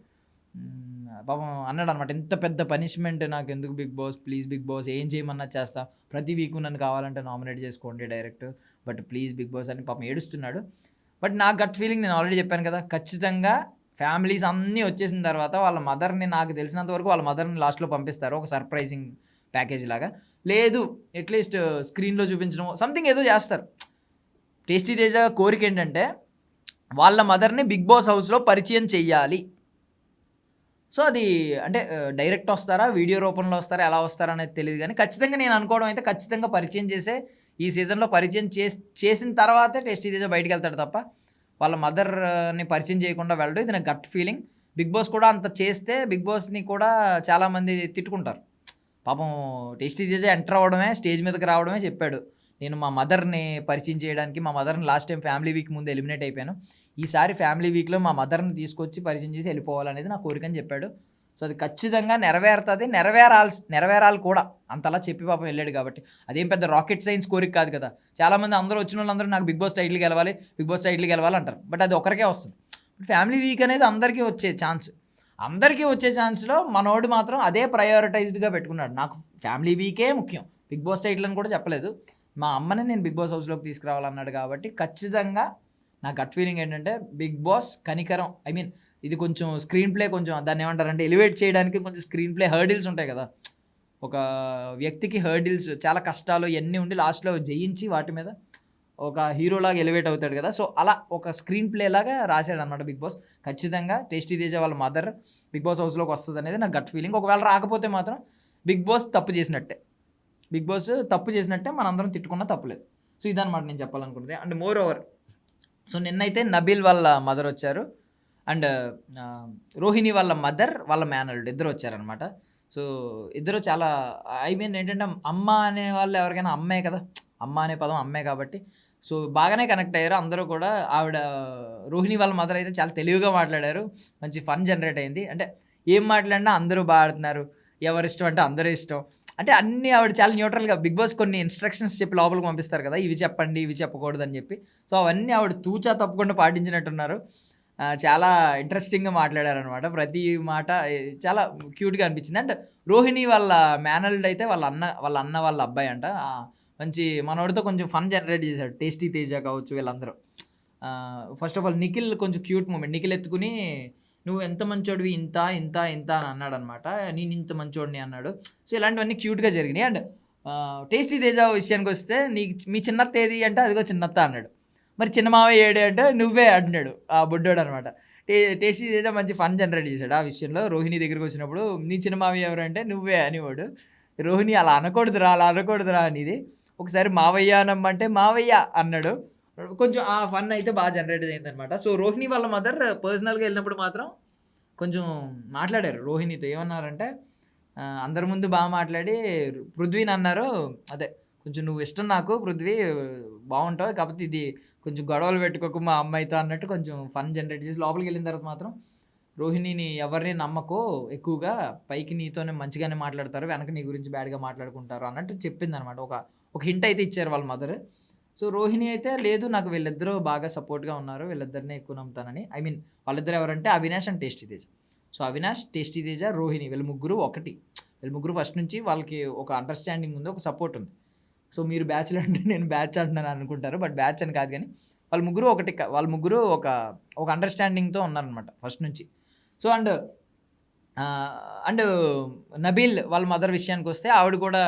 పాపం అన్నాడు అనమాట ఇంత పెద్ద పనిష్మెంట్ నాకు ఎందుకు Bigg Boss? Please Bigg Boss ఏం చేయమన్నా చేస్తా. ప్రతి వీక్ నన్ను కావాలంటే నామినేట్ చేసుకోండి direct but please Bigg Boss అని పాపం ఏడుస్తున్నాడు. బట్ నా గట్ ఫీలింగ్ నేను ఆల్రెడీ చెప్పాను కదా ఖచ్చితంగా ఫ్యామిలీస్ అన్నీ వచ్చేసిన తర్వాత వాళ్ళ మదర్ని నాకు తెలిసినంత వరకు వాళ్ళ మదర్ని లాస్ట్లో పంపిస్తారు ఒక సర్ప్రైజింగ్ ప్యాకేజ్ లాగా. లేదు అట్లీస్ట్ స్క్రీన్లో చూపించడం సంథింగ్ ఏదో చేస్తారు. టేస్టీ తేజ కోరిక ఏంటంటే వాళ్ళ మదర్ని బిగ్ బాస్ హౌస్లో పరిచయం చెయ్యాలి. సో అది అంటే డైరెక్ట్ వస్తారా? వీడియో రూపంలో వస్తారా? ఎలా వస్తారా అనేది తెలియదు కానీ ఖచ్చితంగా నేను అనుకోవడం అయితే ఖచ్చితంగా పరిచయం చేసే ఈ సీజన్లో పరిచయం చేసి చేసిన తర్వాతే టెస్ట్ ఇదే బయటకు వెళ్తాడు తప్ప వాళ్ళ మదర్ని పరిచయం చేయకుండా వెళ్ళడం ఇది నా గట్ ఫీలింగ్ బిగ్ బాస్ కూడా అంత చేస్తే బిగ్ బాస్ని కూడా చాలామంది తిట్టుకుంటారు. పాపం టేస్టీ తేజ ఎంటర్ అవ్వడమే స్టేజ్ మీదకి రావడమే చెప్పాడు. నేను మా మదర్ని పరిచయం చేయడానికి మా మదర్ని లాస్ట్ టైం ఫ్యామిలీ వీక్ ముందు ఎలిమినేట్ అయిపోయాను. ఈసారి ఫ్యామిలీ వీక్లో మా మదర్ని తీసుకొచ్చి పరిచయం చేసి వెళ్ళిపోవాలనేది నా కోరిక అని చెప్పాడు. సో అది ఖచ్చితంగా నెరవేరుతుంది నెరవేరాల్ నెరవేరాలి కూడా. అంతలా చెప్పి పాపం వెళ్ళాడు కాబట్టి. అదేం పెద్ద రాకెట్ సైన్స్ కోరిక కాదు కదా. చాలామంది అందరూ వచ్చిన వాళ్ళందరూ నాకు బిగ్ బాస్ టైటిల్ గెలవాలి బిగ్ బాస్ టైటిల్ గెలవాలి అంటారు. బట్ అది ఒకరికే వస్తుంది. ఫ్యామిలీ వీక్ అనేది అందరికీ వచ్చే ఛాన్స్. అందరికీ వచ్చే ఛాన్స్లో మనోడు మాత్రం అదే ప్రయారిటైజ్డ్గా పెట్టుకున్నాడు. నాకు ఫ్యామిలీ వీకే ముఖ్యం. బిగ్ బాస్ టైటిల్ అని కూడా చెప్పలేదు. మా అమ్మని నేను బిగ్ బాస్ హౌస్లోకి తీసుకురావాలన్నాడు కాబట్టి ఖచ్చితంగా నా గట్ ఫీలింగ్ ఏంటంటే బిగ్ బాస్ కనికరం. ఐ మీన్ ఇది కొంచెం స్క్రీన్ ప్లే కొంచెం దాన్ని ఏమంటారంటే ఎలివేట్ చేయడానికి కొంచెం స్క్రీన్ ప్లే హర్డిల్స్ ఉంటాయి కదా. ఒక వ్యక్తికి హర్డిల్స్ చాలా కష్టాలు ఇవన్నీ ఉండి లాస్ట్లో జయించి వాటి మీద ఒక హీరోలాగా ఎలివేట్ అవుతాడు కదా. సో అలా ఒక స్క్రీన్ ప్లే లాగా రాశాడు అనమాట బిగ్ బాస్. ఖచ్చితంగా టేస్టీ తేజ వాళ్ళ మదర్ బిగ్ బాస్ హౌస్లోకి వస్తుంది అనేది నా గట్ ఫీలింగ్ ఒకవేళ రాకపోతే మాత్రం బిగ్ బాస్ తప్పు చేసినట్టే. బిగ్ బాస్ తప్పు చేసినట్టే మనందరం తిట్టుకున్నా తప్పులేదు. సో ఇదనమాట నేను చెప్పాలనుకుంటుంది అండ్ మోర్ ఓవర్ సో నిన్నైతే నబీల్ వాళ్ళ మదర్ వచ్చారు. అండ్ రోహిణి వాళ్ళ మదర్ వాళ్ళ మేనల్డ్ ఇద్దరు వచ్చారనమాట సో ఇద్దరు చాలా ఐ మీన్ ఏంటంటే అమ్మ అనే వాళ్ళు ఎవరికైనా అమ్మే కదా. అమ్మ అనే పదం అమ్మే కాబట్టి. సో బాగానే కనెక్ట్ అయ్యారు. అందరూ కూడా ఆవిడ రోహిణి వాళ్ళ మదర్ అయితే చాలా తెలివిగా మాట్లాడారు. మంచి ఫన్ జనరేట్ అయింది. అంటే ఏం మాట్లాడినా అందరూ బాగా ఆడుతున్నారు. ఎవరిష్టం అంటే అందరూ ఇష్టం. అంటే అన్ని ఆవిడ చాలా న్యూట్రల్గా బిగ్ బాస్ కొన్ని ఇన్స్ట్రక్షన్స్ చెప్పి లోపలికి పంపిస్తారు కదా ఇవి చెప్పండి ఇవి చెప్పకూడదు అని చెప్పి. సో అవన్నీ ఆవిడ తూచా తప్పకుండా పాటించినట్టున్నారు. చాలా ఇంట్రెస్టింగ్గా మాట్లాడారనమాట ప్రతి మాట చాలా క్యూట్గా అనిపించింది. అండ్ రోహిణి వాళ్ళ మేనల్డ్ అయితే వాళ్ళ అన్న వాళ్ళ అన్న వాళ్ళ అబ్బాయి అంట. మంచి మనోడితో కొంచెం ఫన్ జనరేట్ చేశాడు టేస్టీ తేజ కావచ్చు వీళ్ళందరూ. ఫస్ట్ ఆఫ్ ఆల్ నిఖిల్ కొంచెం క్యూట్ మూమెంట్. నిఖిల్ ఎత్తుకుని నువ్వు ఎంత మంచోడివి ఇంత ఇంత ఇంత అని అన్నాడు అనమాట నేను ఇంత మంచోడిని అన్నాడు. సో ఇలాంటివన్నీ క్యూట్గా జరిగినాయి. అండ్ టేస్టీ తేజ విషయానికి వస్తే నీ మీ చిన్నత్త ఏది అంటే అదిగో చిన్నత్త అన్నాడు. మరి చిన్న మావయ్య ఏడు అంటే నువ్వే అంటున్నాడు ఆ బుడ్డోడు అనమాట టే టేస్టీ తేజ మంచి ఫన్ జనరేట్ చేశాడు ఆ విషయంలో. రోహిణి దగ్గరికి వచ్చినప్పుడు నీ చిన్న మావయ్య ఎవరు అంటే నువ్వే అనేవాడు. రోహిణి అలా అనకూడదురా అలా అనకూడదురా అనేది. ఒకసారి మావయ్య అనమ్మంటే మావయ్య అన్నాడు. కొంచెం ఆ ఫన్ అయితే బాగా జనరేట్ అయింది అనమాట సో రోహిణి వాళ్ళ మదర్ పర్సనల్గా వెళ్ళినప్పుడు మాత్రం కొంచెం మాట్లాడారు రోహిణితో. ఏమన్నారంటే అందరి ముందు బాగా మాట్లాడి పృథ్వీని అన్నారు అదే కొంచెం నువ్వు ఇష్టం నాకు పృథ్వీ బాగుంటావు కాకపోతే ఇది కొంచెం గొడవలు పెట్టుకోకు మా అమ్మాయితో అన్నట్టు కొంచెం ఫన్ జనరేట్ చేసి లోపలికి వెళ్ళిన తర్వాత మాత్రం రోహిణిని ఎవరిని నమ్మకో ఎక్కువగా పైకి నీతోనే మంచిగానే మాట్లాడతారు వెనక నీ గురించి బ్యాడ్గా మాట్లాడుకుంటారు అన్నట్టు చెప్పింది అనమాట ఒక ఒక హింట్ అయితే ఇచ్చారు వాళ్ళ మదర్ సో రోహిణి అయితే లేదు నాకు వీళ్ళిద్దరూ బాగా సపోర్ట్గా ఉన్నారు వీళ్ళిద్దరినే ఎక్కువ నమ్ముతానని. ఐ మీన్ వాళ్ళిద్దరు ఎవరంటే Avinash and tasty Teja. So Avinash tasty Teja Rohini వీళ్ళ ముగ్గురు ఒకటి. వీళ్ళ ముగ్గురు ఫస్ట్ నుంచి వాళ్ళకి ఒక అండర్స్టాండింగ్ ఉంది ఒక సపోర్ట్ ఉంది. సో మీరు బ్యాచ్లో అంటే నేను బ్యాచ్ అంటున్నాను అనుకుంటారు బట్ బ్యాచ్ అని కాదు కానీ వాళ్ళ ముగ్గురు ఒకటి వాళ్ళ ముగ్గురు ఒక ఒక అండర్స్టాండింగ్తో ఉన్నారనమాట ఫస్ట్ నుంచి. సో అండ్ అండ్ నబీల్ వాళ్ళ మదర్ విషయానికి వస్తే ఆవిడ కూడా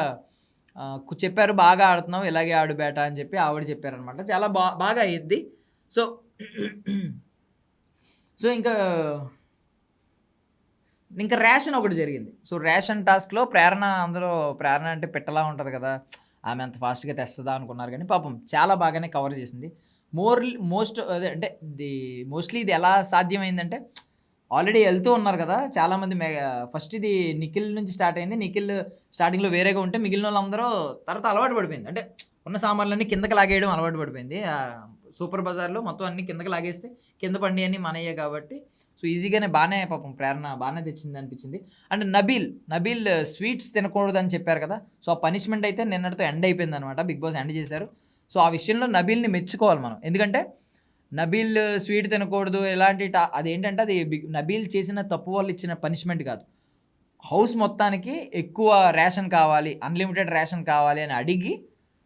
చెప్పారు బాగా ఆడుతున్నావు ఇలాగే ఆడు బేట అని చెప్పి ఆవిడ చెప్పారనమాట చాలా బా బాగా అయ్యిద్ది. సో సో ఇంకా ఇంకా రేషన్ ఒకటి జరిగింది. సో రేషన్ టాస్క్లో ప్రేరణ అందులో ప్రేరణ అంటే పెట్టలా ఉంటుంది కదా ఆమె అంత ఫాస్ట్గా తెస్తుందా అనుకున్నారు కానీ పాపం చాలా బాగానే కవర్ చేసింది. మోర్ మోస్ట్ అదే అంటే ది మోస్ట్లీ ఇది ఎలా సాధ్యమైందంటే ఆల్రెడీ వెళ్తూ ఉన్నారు కదా చాలామంది ఫస్ట్ ఇది నిఖిల్ నుంచి స్టార్ట్ అయింది. నిఖిల్ స్టార్టింగ్లో వేరేగా ఉంటే మిగిలిన వాళ్ళందరూ తర్వాత అలవాటు పడిపోయింది. అంటే ఉన్న సామాన్లన్నీ కిందకి లాగేయడం అలవాటు పడిపోయింది. సూపర్ బజార్లో మొత్తం అన్ని కిందకి లాగేస్తే కింద పండి అని మనయ్యే కాబట్టి సో ఈజీగానే బాగానే పాపం ప్రేరణ బాగానే తెచ్చింది అనిపించింది. అండ్ నబీల్ నబీల్ స్వీట్స్ తినకూడదని చెప్పారు కదా సో ఆ పనిష్మెంట్ అయితే నిన్నటితో ఎండ్ అయిపోయింది అనమాట బిగ్ బాస్ ఎండ్ చేశారు. సో ఆ విషయంలో నబీల్ని మెచ్చుకోవాలి మనం. ఎందుకంటే నబీల్ స్వీట్ తినకూడదు ఎలాంటి అదేంటంటే అది నబీల్ చేసిన తప్పు వాళ్ళు ఇచ్చిన పనిష్మెంట్ కాదు. హౌస్ మొత్తానికి ఎక్కువ రేషన్ కావాలి అన్లిమిటెడ్ రేషన్ కావాలి అని అడిగి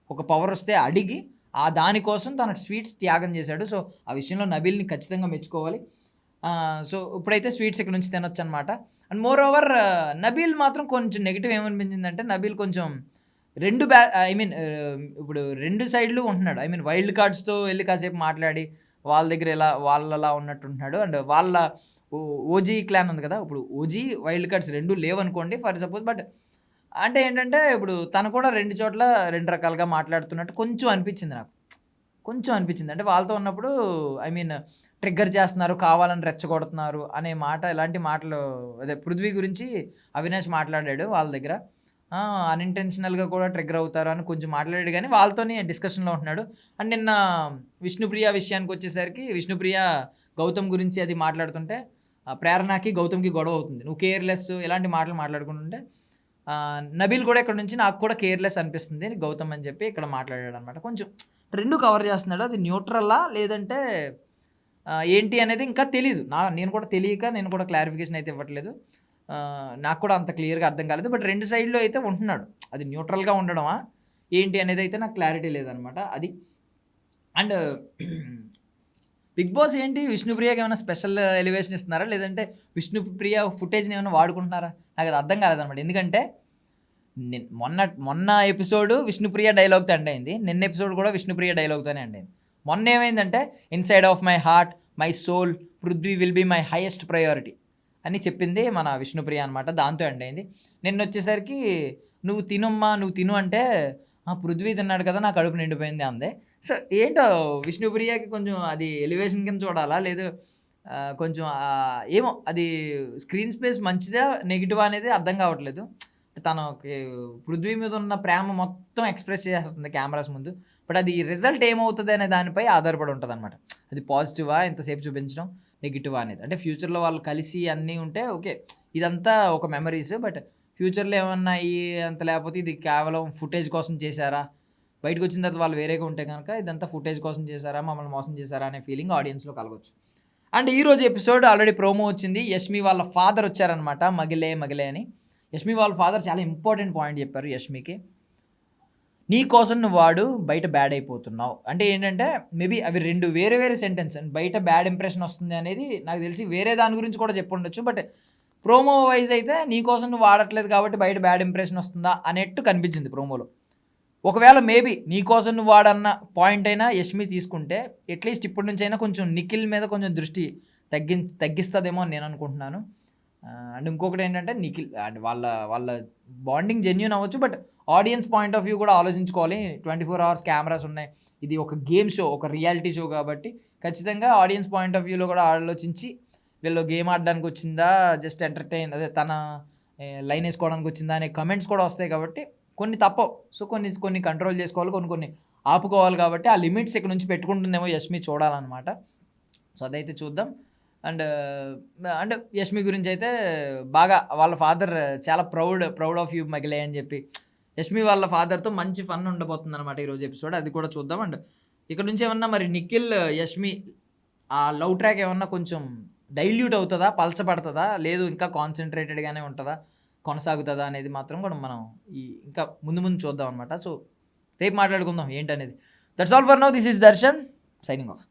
ఒక పవర్ వస్తే అడిగి ఆ దానికోసం తన స్వీట్స్ త్యాగం చేశాడు. సో ఆ విషయంలో నబీల్ని ఖచ్చితంగా మెచ్చుకోవాలి. సో ఇప్పుడైతే స్వీట్స్ ఇక్కడ నుంచి తినొచ్చు అనమాట అండ్ మోర్ ఓవర్ నబీల్ మాత్రం కొంచెం నెగిటివ్ ఏమనిపించిందంటే నబీల్ కొంచెం రెండు బ్యా ఐ మీన్ ఇప్పుడు రెండు సైడ్లు ఉంటున్నాడు. ఐ మీన్ వైల్డ్ కార్డ్స్తో వెళ్ళి కాసేపు మాట్లాడి వాళ్ళ దగ్గర ఎలా వాళ్ళలా ఉన్నట్టు ఉంటున్నాడు అండ్ వాళ్ళ ఓజీ క్లాన్ ఉంది కదా ఇప్పుడు ఓజీ వైల్డ్ కార్డ్స్ రెండు లేవనుకోండి ఫర్ సపోజ్ బట్ అంటే ఏంటంటే ఇప్పుడు తను కూడా రెండు చోట్ల రెండు రకాలుగా మాట్లాడుతున్నట్టు కొంచెం అనిపించింది నాకు. కొంచెం అనిపించింది. అంటే వాళ్ళతో ఉన్నప్పుడు ఐ మీన్ ట్రిగ్గర్ చేస్తున్నారు కావాలని రెచ్చగొడుతున్నారు అనే మాట ఇలాంటి మాటలు అదే పృథ్వీ గురించి అవినాష్ మాట్లాడాడు వాళ్ళ దగ్గర. అన్ఇంటెన్షనల్గా కూడా ట్రిగ్గర్ అవుతారు అని కొంచెం మాట్లాడాడు కానీ వాళ్ళతోనే డిస్కషన్లో ఉంటున్నాడు. అండ్ నిన్న విష్ణుప్రియ విషయానికి వచ్చేసరికి విష్ణుప్రియ గౌతమ్ గురించి అది మాట్లాడుతుంటే ప్రేరణకి గౌతమ్కి గొడవ అవుతుంది. నువ్వు కేర్లెస్ ఇలాంటి మాటలు మాట్లాడుకుంటుంటే నబీల్ కూడా ఇక్కడ నుంచి నాకు కూడా కేర్లెస్ అనిపిస్తుంది గౌతమ్ అని చెప్పి ఇక్కడ మాట్లాడాడు అనమాట కొంచెం రెండు కవర్ చేస్తున్నాడు. అది న్యూట్రల్లా లేదంటే ఏంటి అనేది ఇంకా తెలియదు నా నేను కూడా తెలియక నేను కూడా క్లారిఫికేషన్ అయితే ఇవ్వట్లేదు. నాకు కూడా అంత క్లియర్గా అర్థం కాలేదు. బట్ రెండు సైడ్లో అయితే ఉంటున్నాడు. అది న్యూట్రల్గా ఉండడమా? ఏంటి అనేది అయితే నాకు క్లారిటీ లేదనమాట. అది అండ్ బిగ్ బాస్ ఏంటి? విష్ణుప్రియకి ఏమైనా స్పెషల్ ఎలివేషన్ ఇస్తున్నారా? లేదంటే విష్ణుప్రియ ఫుటేజ్ని ఏమైనా వాడుకుంటున్నారా? నాకు అది అర్థం కాలేదన్నమాట ఎందుకంటే మొన్న మొన్న ఎపిసోడ్ విష్ణుప్రియ డైలాగ్తో ఎండ్ అయింది. నిన్న ఎపిసోడ్ కూడా విష్ణుప్రియ డైలాగ్తోనే ఎండ్ అయింది. మొన్న ఏమైందంటే inside of my heart my soul Prithvi will be my highest priority. అని చెప్పింది మన విష్ణుప్రియ అనమాట దాంతో ఎండ్ అయింది. నిన్న వచ్చేసరికి నువ్వు తినమ్మా నువ్వు తిను అంటే "ఆ, పృథ్వీ తిన్నాడు కదా నా కడుపు నిండిపోయింది అందే. సో ఏంటో విష్ణుప్రియకి కొంచెం అది ఎలివేషన్ కింద చూడాలా? లేదు కొంచెం ఏమో అది స్క్రీన్ స్పేస్ మంచిదా నెగిటివ్ అనేది అర్థం కావట్లేదు. తనకి పృథ్వీ మీద ఉన్న ప్రేమ మొత్తం ఎక్స్ప్రెస్ చేస్తుంది కెమెరాస్ ముందు. బట్ అది రిజల్ట్ ఏమవుతుంది అనే దానిపై ఆధారపడి ఉంటుంది అనమాట అది పాజిటివా ఎంతసేపు చూపించడం. నెగిటివ్ అనేది. అంటే ఫ్యూచర్లో వాళ్ళు కలిసి అన్నీ ఉంటే ఓకే ఇదంతా ఒక మెమరీస్. బట్ ఫ్యూచర్లో ఏమన్నా అంత లేకపోతే ఇది కేవలం ఫుటేజ్ కోసం చేశారా? బయటకు వచ్చిన తర్వాత వాళ్ళు వేరేగా ఉంటే కనుక ఇదంతా ఫుటేజ్ కోసం చేశారా? మమ్మల్ని మోసం చేశారా? అనే ఫీలింగ్ ఆడియన్స్లో కలగవచ్చు అండ్ ఈ రోజు ఎపిసోడ్ ఆల్రెడీ ప్రోమో వచ్చింది. యష్మి వాళ్ళ ఫాదర్ వచ్చారనమాట మగిలే మగిలే అని. యష్మి వాళ్ళ ఫాదర్ చాలా ఇంపార్టెంట్ పాయింట్ చెప్పారు యష్మికి. నీ కోసం నువ్వు వాడు బయట బ్యాడ్ అయిపోతున్నావు. అంటే ఏంటంటే మేబీ అవి రెండు వేరే వేరే సెంటెన్స్ అండ్ బయట బ్యాడ్ ఇంప్రెషన్ వస్తుంది అనేది నాకు తెలిసి వేరే దాని గురించి కూడా చెప్పుండొచ్చు బట్ ప్రోమో వైజ్ అయితే నీ కోసం నువ్వు వాడట్లేదు కాబట్టి బయట బ్యాడ్ ఇంప్రెషన్ వస్తుందా అనేట్టు కనిపించింది ప్రోమోలో ఒకవేళ మేబీ నీకోసం నువ్వు వాడన్న పాయింట్ అయినా యష్మి తీసుకుంటే అట్లీస్ట్ ఇప్పటి నుంచి అయినా కొంచెం నిఖిల్ మీద కొంచెం దృష్టి తగ్గి తగ్గిస్తుందేమో అని నేను అనుకుంటున్నాను. అండ్ ఇంకొకటి ఏంటంటే నిఖిల్ అండ్ వాళ్ళ వాళ్ళ బాండింగ్ జెన్యున్ అవ్వచ్చు but audience point of view కూడా ఆలోచించుకోవాలి. ట్వంటీ ఫోర్ అవర్స్ కెమెరాస్ ఉన్నాయి. ఇది ఒక గేమ్ షో ఒక రియాలిటీ షో కాబట్టి ఖచ్చితంగా ఆడియన్స్ పాయింట్ ఆఫ్ వ్యూలో కూడా ఆలోచించి వీళ్ళు గేమ్ ఆడడానికి వచ్చిందా జస్ట్ ఎంటర్టైన్ అదే తన లైన్ వేసుకోవడానికి వచ్చిందా అనే కమెంట్స్ కూడా వస్తాయి కాబట్టి కొన్ని తప్పవు. సో కొన్ని కొన్ని కంట్రోల్ చేసుకోవాలి కొన్ని కొన్ని ఆపుకోవాలి కాబట్టి ఆ లిమిట్స్ ఇక్కడ నుంచి పెట్టుకుంటుందేమో యష్మి చూడాలన్నమాట. సో అదైతే చూద్దాం. అండ్ అంటే యష్మి గురించి అయితే బాగా వాళ్ళ ఫాదర్ చాలా ప్రౌడ్ ప్రౌడ్ ఆఫ్ యూ మగిలే అని చెప్పి యష్మి వాళ్ళ ఫాదర్తో మంచి ఫన్ ఉండబోతుంది అనమాట ఈరోజు ఎపిసోడ్. అది కూడా చూద్దాం. అండ్ ఇక్కడ నుంచి ఏమన్నా మరి నిఖిల్ యష్మి ఆ లవ్ ట్రాక్ ఏమన్నా కొంచెం డైల్యూట్ అవుతుందా పలచబడుతుందా లేదు ఇంకా కాన్సన్ట్రేటెడ్గానే ఉంటుందా కొనసాగుతుందా అనేది మాత్రం కూడా మనం ఈ ఇంకా ముందు ముందు చూద్దాం అనమాట సో రేపు మాట్లాడుకుందాం ఏంటనేది. That's all for now this is Darshan signing off